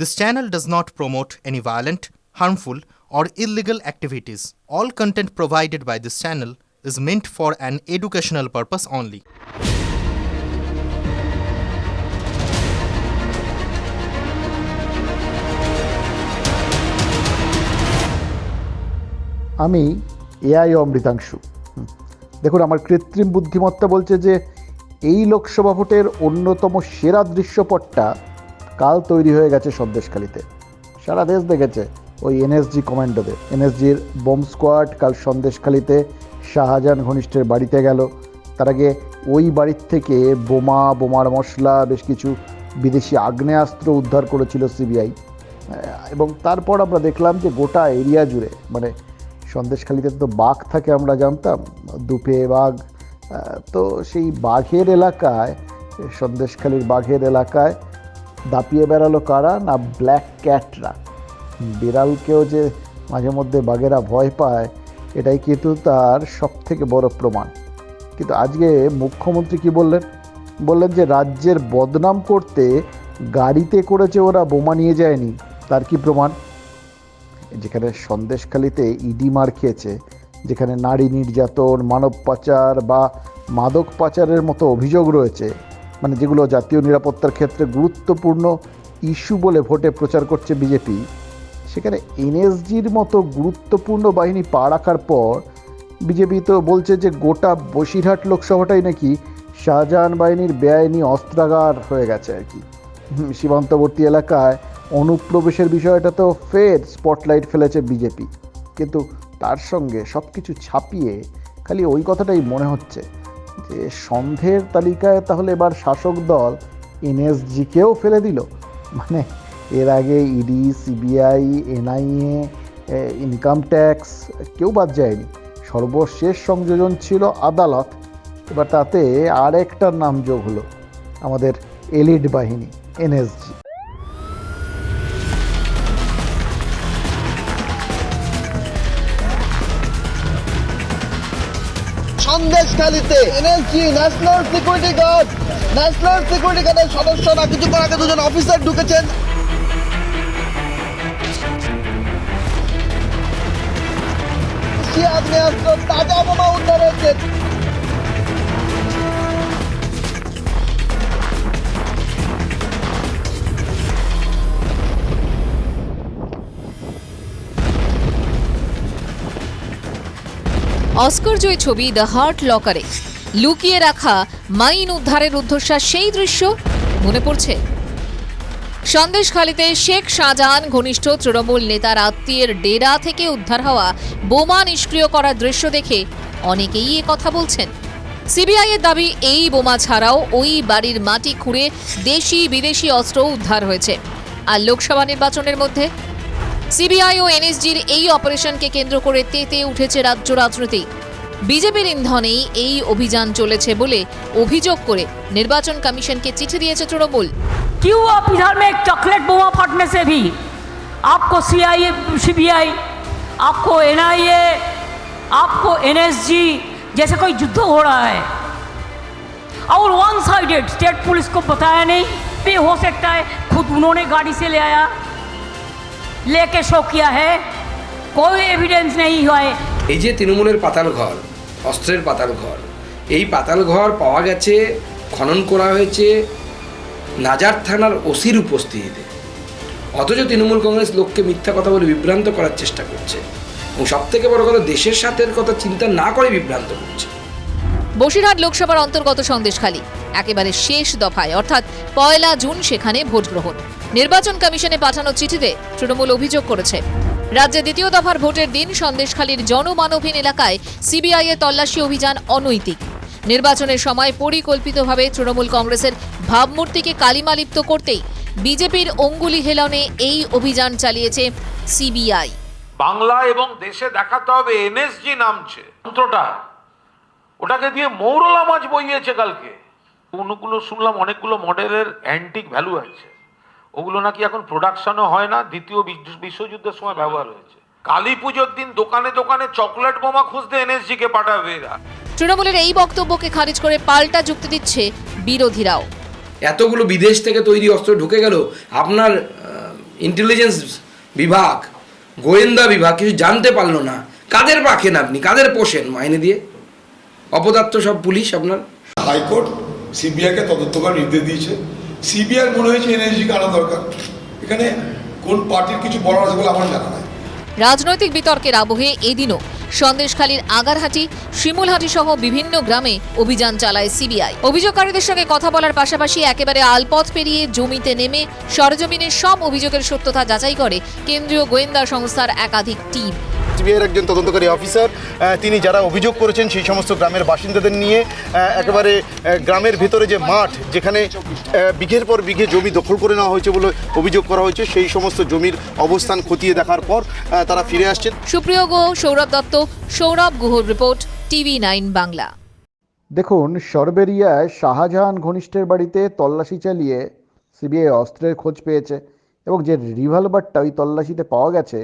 This channel does not promote any violent, harmful, or illegal activities. All content provided by this channel is meant for an educational purpose only. আমি AI অমৃতাংশু দেখুন আমার কৃত্রিম বুদ্ধিমত্তা বলছে যে এই লোকসভা ভোটের অন্যতম সেরা দৃশ্যপটটা কাল তৈরি হয়ে গেছে সন্দেশখালিতে সারা দেশ দেখেছে ওই এনএসজি কমান্ডোদের। এনএসজির বোম স্কোয়াড কাল সন্দেশখালিতে শাহজাহান ঘনিষ্ঠের বাড়িতে গেল। তার আগে ওই বাড়ির থেকে বোমা, বোমার মশলা, বেশ কিছু বিদেশি আগ্নেয়াস্ত্র উদ্ধার করেছিল সিবিআই। এবং তারপর আমরা দেখলাম যে গোটা এরিয়া জুড়ে মানে সন্দেশখালিতে তো বাঘ থাকে আমরা জানতাম, দুপে বাঘ তো সেই বাঘের এলাকায়, সন্দেশখালির বাঘের এলাকায় দাপিয়ে বেড়ালো কারা? না ব্ল্যাক ক্যাটরা বিড়ালকেও যে মাঝে মধ্যে বাঘেরা ভয় পায়, এটাই কিন্তু তার সব থেকে বড় প্রমাণ। কিন্তু আজকে মুখ্যমন্ত্রী কি বললেন? বললেন যে, রাজ্যের বদনাম করতে গাড়িতে করেছে ওরা, বোমা নিয়ে যায়নি। তার কি প্রমাণ? যেখানে সন্দেশখালিতে ইডি মার খেয়েছে, যেখানে নারী নির্যাতন, মানব পাচার বা মাদক পাচারের মতো অভিযোগ রয়েছে মানে যেগুলো জাতীয় নিরাপত্তার ক্ষেত্রে গুরুত্বপূর্ণ ইস্যু বলে ভোটে প্রচার করছে বিজেপি, সেখানে এনএসজির মতো গুরুত্বপূর্ণ বাহিনী পা রাখার পর বিজেপি তো বলছে যে গোটা বসিরহাট লোকসভাটাই নাকি শাহজাহান বাহিনীর বেআইনি অস্ত্রাগার হয়ে গেছে আর কি। সীমান্তবর্তী এলাকায় অনুপ্রবেশের বিষয়টা তো ফের স্পটলাইট ফেলেছে বিজেপি। কিন্তু তার সঙ্গে সব কিছু ছাপিয়ে খালি ওই কথাটাই মনে হচ্ছে। যে সন্ধের তালিকায় তাহলে এবার শাসক দল এনএসজিকেও ফেলে দিল। মানে এর আগে ED, CBI, NIA income tax কেউ বাদ যায়নি। সর্বশেষ সংযোজন ছিল আদালত। এবার তাতে আর একটার নাম যোগ হলো। আমাদের এলিট বাহিনী, NSG. সন্দেশখালীতে NSG national security guard national security গার্ডের সদস্যরা কিছুক্ষণ আগে দুজন অফিসার ঢুকেছেন। আগ্নেয়াস্ত্র তাজা বোমা উদ্ধার হয়েছে অস্কার জয়ী ছবি দ্য হার্ট লকারে। লুকিয়ে রাখা মাইন উদ্ধারের উদ্ধশ্বাস, সেই দৃশ্য মনে পড়ছে। সন্দেশখালিতে শেখ শাহজাহান ঘনিষ্ঠ তৃণমূল নেতার আত্মীয়ের ডেরা থেকে উদ্ধার হওয়া বোমা নিষ্ক্রিয় করার দৃশ্য দেখে অনেকেই এ কথা বলছেন। সিবিআই এর দাবি, এই বোমা ছাড়াও ওই বাড়ির মাটি খুঁড়ে দেশি বিদেশি অস্ত্র উদ্ধার হয়েছে। আর লোকসভা নির্বাচনের মধ্যে সিবিআই ও এনএসজির এই অপারেশনকে কেন্দ্র করে তেতে উঠেছে রাজ্য রাজনীতি বিজেপির ইন্ধনেই এই অভিযান চলেছে বলে অভিযোগ করে নির্বাচন কমিশনকে চিঠি দিয়েছে তৃণমূল क्यों आप इधर में एक चॉकलेट बोमा फटने से भी आपको सी आई सी बी आई आपको एन आई ए आपको एन एस जी जैसे कोई युद्ध हो रहा है और वन साइडेड स्टेट पुलिस को बताया नहीं भी हो सकता है खुद उन्होंने गाड़ी से ले आया लेके शो किया है कोई एविडेंस नहीं हुआ है এই যে তৃণমূলের পাতাল ঘর অস্ত্রের পাতাল ঘর এই পাতাল ঘর পাওয়া গেছে খনন করা হয়েছে নাজার থানার ওসির উপস্থিতিতে অথচ তৃণমূল কংগ্রেস লোককে মিথ্যা কথা বলে বিভ্রান্ত করার চেষ্টা করছে এবং সব থেকে বড় কথা দেশের সাথে কথা চিন্তা না করে বিভ্রান্ত করছে বসিরহাট লোকসভার অন্তর্গত সন্দেশখালী। একেবারে শেষ দফায়, অর্থাৎ পয়লা জুন সেখানে ভোট গ্রহণ নির্বাচন কমিশনে পাঠানো চিঠিতে তৃণমূল অভিযোগ করেছে। রাজ্যে দ্বিতীয় দফার ভোটের দিন সন্দেশখালীর জনমানবহীন এলাকায় সিবিআই এর তল্লাশি অভিযান অনৈতিক। নির্বাচনের সময় পরিকল্পিতভাবে তৃণমূল কংগ্রেসের ভাবমূর্তিকে কালিমালিপ্ত করতেই বিজেপির অঙ্গুলি হেলনে এই অভিযান চালিয়েছে সিবিআই। বাংলা এবং দেশে দেখাতে হবে এনএসজি নামছে। ওটাকে দিয়ে মৌরলা মাছ বইয়েছে কালকে। কোনগুলো শুনলাম অনেকগুলো মডেলের অ্যান্টিক ভ্যালু আছে। ওগুলো নাকি এখন প্রোডাকশনও হয় না দ্বিতীয় বিশ্বযুদ্ধের সময় ব্যবহার হয়েছে। কালী পুজোর দিন দোকানে দোকানে চকলেট বোমা খুঁজতে এনএসজি কে পাঠাবে এরা। তৃণমূলের এই বক্তব্যকে খারিজ করে পাল্টা যুক্তি দিচ্ছে বিরোধীরাও। এতগুলো বিদেশ থেকে তৈরি অস্ত্র ঢুকে গেল আপনার ইন্টেলিজেন্স বিভাগ গোয়েন্দা বিভাগ কিছু জানতে পারল না। কাদের রাখেন আপনি? কাদের পোষেন? মাইনে দিয়ে? অপদার্থ সব পুলিশ আপনার? হাইকোর্ট সিবিআইকে তদন্ত করার নির্দেশ দিয়েছে। সিবিআই মনে হয়েছে এনএসজিকে আনা দরকার। এখানে কোন পার্টির কিছু বলার আছে বলে আমার জানা নাই। রাজনৈতিক বিতর্কের আবহে এদিনও সন্দেশখালীর আগারহাটি শিমুলহাটি সহ বিভিন্ন গ্রামে অভিযান চালায় সিবিআই। অভিযোগকারীদের সঙ্গে কথা বলার পাশাপাশি একেবারে আলপথ পেরিয়ে জমিতে নেমে সরজমিনের সব অভিযোগের সত্যতা যাচাই করে কেন্দ্রীয় গোয়েন্দা সংস্থার একাধিক টিম। সিবিআইয়ের একজন তদন্তকারী অফিসার তিনি যারা অভিযোগ করেছেন সেই সমস্ত গ্রামের বাসিন্দাদের নিয়ে আহ, একেবারে গ্রামের ভেতরে যে মাঠ যেখানে আহ, বিঘের পর বিঘে জমি দখল করে নেওয়া হয়েছে বলে অভিযোগ করা হয়েছে সেই সমস্ত জমির অবস্থান খতিয়ে দেখার পর আহ, তারা ফিরে আসছেন। সুপ্রিয় গুহ সৌরভ দত্ত সৌরভ গুহর রিপোর্ট টিভি নাইন বাংলা। দেখুন সরবেরিয়ায় শাহজাহান ঘনিষ্ঠের বাড়িতে তল্লাশি চালিয়ে সিবিআই অস্ত্রের খোঁজ পেয়েছে এবং যে রিভলভারটা ওই তল্লাশিতে পাওয়া গেছে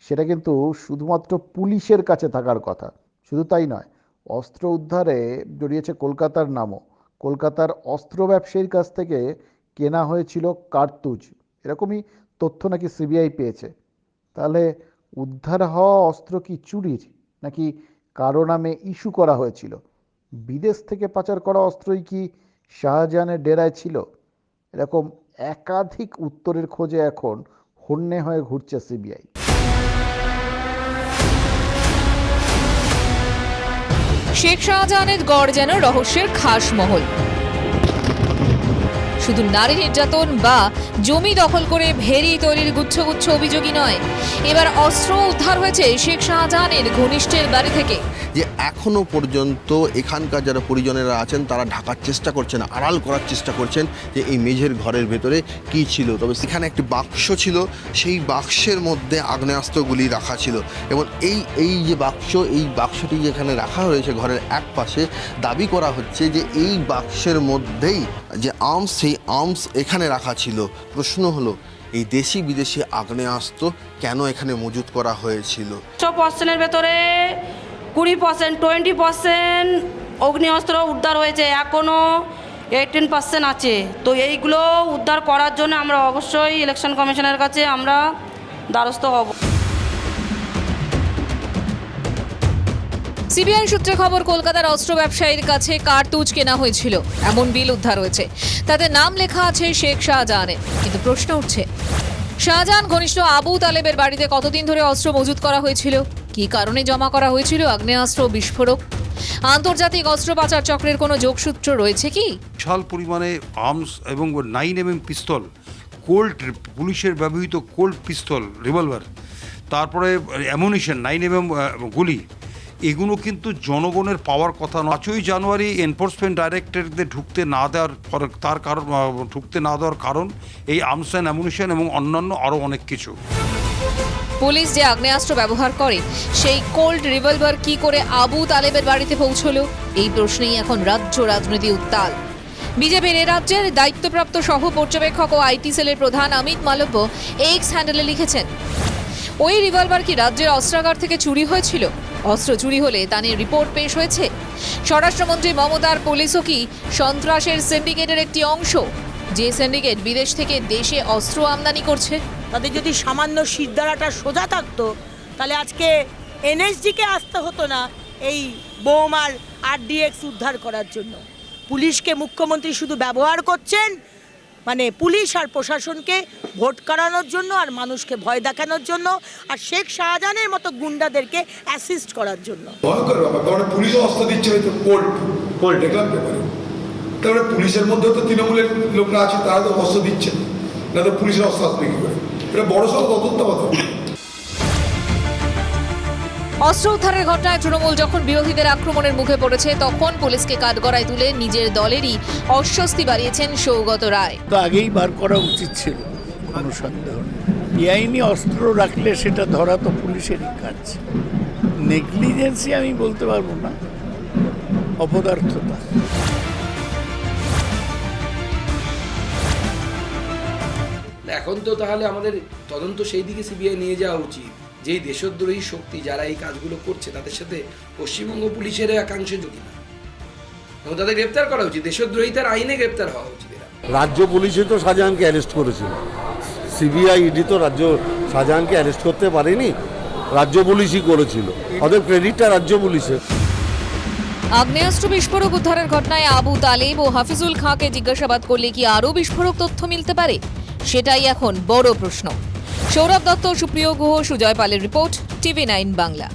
সেটা কিন্তু শুধুমাত্র পুলিশের কাছে থাকার কথা। শুধু তাই নয়, অস্ত্র উদ্ধারে জড়িয়েছে কলকাতার নামও। কলকাতার অস্ত্র ব্যবসায়ীর কাছ থেকে কেনা হয়েছিল কার্তুজ। এরকমই তথ্য নাকি সিবিআই পেয়েছে। তাহলে উদ্ধার হওয়া অস্ত্র কি চুরির, নাকি কারও নামে ইস্যু করা হয়েছিল? বিদেশ থেকে পাচার করা অস্ত্রই কি শাহজাহানের ডেরায় ছিল? এরকম একাধিক উত্তরের খোঁজে এখন হন্যে হয়ে ঘুরছে সিবিআই। শেখ শাহজাহানের গড় যেন রহস্যের খাস মহল শুধু নারী নির্যাতন বা জমি দখল করে ভেরি তৈরির গুচ্ছগুচ্ছ অভিযোগই নয়। এবার অস্ত্র উদ্ধার হয়েছে শেখ শাহজাহানের ঘনিষ্ঠের বাড়ি থেকে। যে এখনও পর্যন্ত এখানকার যারা পরিজনেরা আছেন, তারা ঢাকার চেষ্টা করছেন, আড়াল করার চেষ্টা করছেন যে এই মেঝের ঘরের ভেতরে কি ছিল। তবে সেখানে একটি বাক্স ছিল, সেই বাক্সের মধ্যে আগ্নেয়াস্ত্রগুলি রাখা ছিল। এবং এই এই যে বাক্স, এই বাক্সটি যেখানে রাখা হয়েছে ঘরের এক পাশে দাবি করা হচ্ছে যে এই বাক্সের মধ্যেই যে আর্মস সেই আর্মস এখানে রাখা ছিল। প্রশ্ন হলো, এই দেশি বিদেশি আগ্নেয়াস্ত্র কেন এখানে মজুত করা হয়েছিল? একশো পার্সেন্টের ভেতরে কুড়ি পার্সেন্ট টোয়েন্টি পার্সেন্ট অগ্নিঅস্ত্র উদ্ধার হয়েছে। এখনও এইটিন পার্সেন্ট আছে। তো এইগুলো উদ্ধার করার জন্য আমরা অবশ্যই ইলেকশন কমিশনের কাছে আমরা দ্বারস্থ হব। সিবিআই সূত্রে খবর, কলকাতার অস্ত্র ব্যবসায়ীর কাছে কার্তুজ কেনা হয়েছিল। এমন বিল উদ্ধার হয়েছে। তাতে নাম লেখা আছে শেখ শাহজাহানের। কিন্তু প্রশ্ন উঠছে, শাহজাহান ঘনিষ্ঠ আবু তালেবের বাড়িতে কতদিন ধরে অস্ত্র মজুত করা হয়েছিল? কী কারণে জমা করা হয়েছিল? আগ্নেয়াস্ত্র বিস্ফোরক? আন্তর্জাতিক অস্ত্র পাচার চক্রের কোনো যোগসূত্র রয়েছে কি? বিশাল পরিমাণে আর্মস এবং nine M M pistol, colt পুলিশের ব্যবহৃত কোল্ড পিস্তল, রিভলভার, তারপরে অ্যামুনিশন নাইন এম এম গুলি এগুলো কিন্তু জনগণের পাওয়ার কথা নয়। পাঁচই জানুয়ারি এনফোর্সমেন্ট ডাইরেক্টরেটদের ঢুকতে না দেওয়ার তার কারণ ঢুকতে না দেওয়ার কারণ, এই আর্মস অ্যান্ড অ্যামুনিশন এবং অন্যান্য আরও অনেক কিছু। পুলিশ যে আগ্নেয়াস্ত্র ব্যবহার করে, সেই কোল্ড রিভলভার কি করে আবু তালেবের বাড়িতে পৌঁছলো? এই প্রশ্নেই এখন রাজ্য রাজনীতি উত্তাল। বিজেপির এ রাজ্যের দায়িত্বপ্রাপ্ত সহ পর্যবেক্ষক ও আইটি সেলের প্রধান অমিত মালব্য এক্স হ্যান্ডেলে লিখেছেন, ওই রিভলভার কি রাজ্যের অস্ত্রাগার থেকে চুরি হয়েছিল? অস্ত্র চুরি হলে তা নিয়ে রিপোর্ট পেশ হয়েছে। স্বরাষ্ট্রমন্ত্রী মমতার পুলিশও কি সন্ত্রাসের সিন্ডিকেটের একটি অংশ? যে সিন্ডিকেট বিদেশ থেকে দেশে অস্ত্র আমদানি করছে। তাদের যদি সামান্য শিরদাঁড়াটা সোজা থাকতো, তাহলে আজকে এনএসজিকে আসতে হতো না এই বোমার আরডিএক্স উদ্ধার করার জন্য। পুলিশকে মুখ্যমন্ত্রী শুধু ব্যবহার করছেন মানে পুলিশ আর প্রশাসনকে ভোট করানোর জন্য আর মানুষকে ভয় দেখানোর জন্য আর শেখ শাহজাহানের মতো গুন্ডাদেরকে অ্যাসিস্ট করার জন্য। ভয়ঙ্কর ব্যাপার তারপরে পুলিশও অস্ত্র দিচ্ছে হয়তো কোল্ড কোল্ড। দেখলাম পেপারে তারপরে পুলিশের মধ্যে তো তৃণমূলের লোকরা আছে তারা তো অস্ত্র দিচ্ছে। না তো পুলিশের অস্ত্র আসবে কি করে? এটা বড় সড় তদন্ত কথা অস্ত্র উদ্ধারের ঘটনায় তৃণমূল যখন বিরোধীদের আক্রমণের মুখে পড়েছে তখন পুলিশকে কাঠগড়ায় তুলে নিজের দলেরই অস্বস্তি বাড়িয়েছেন সৌগত রায়। তো আগেই বার করা উচিত ছিল কোনো সন্দেহ বেআইনি অস্ত্র রাখলে সেটা ধরা তো পুলিশেরই কাজ। নেগলিজেন্সি আমি বলতে পারব না অপদার্থতা। এখন তো তাহলে আমাদের তদন্ত সেই দিকে সিবিআই নিয়ে যাওয়া উচিত। যেই দেশদ্রোহী শক্তি যারা এই কাজগুলো করছে তাদের সাথে পশ্চিমবঙ্গ পুলিশের একাংশ যোগী না এবং তাদের গ্রেপ্তার করা উচিত। দেশদ্রোহিতার আইনে গ্রেপ্তার হওয়া উচিত রাজ্য পুলিশে তো শাহজাহানকে অ্যারেস্ট করেছিল সিবিআই ইডি তো রাজ্য শাহজাহানকে অ্যারেস্ট করতে পারেনি রাজ্য পুলিশই করেছিল। অতএব ক্রেডিটটা রাজ্য পুলিশের। আগ্নেয়াস্ত্র বিস্ফোরক উদ্ধারের ঘটনায় আবু তালেব ও হাফিজুল খাঁকে জিজ্ঞাসাবাদ করলে কি আরও বিস্ফোরক তথ্য মিলতে পারে? সেটাই এখন বড় প্রশ্ন। সৌরভ দত্ত সুপ্রিয় গুহ সুজয় পালের রিপোর্ট টিভি নাইন বাংলা।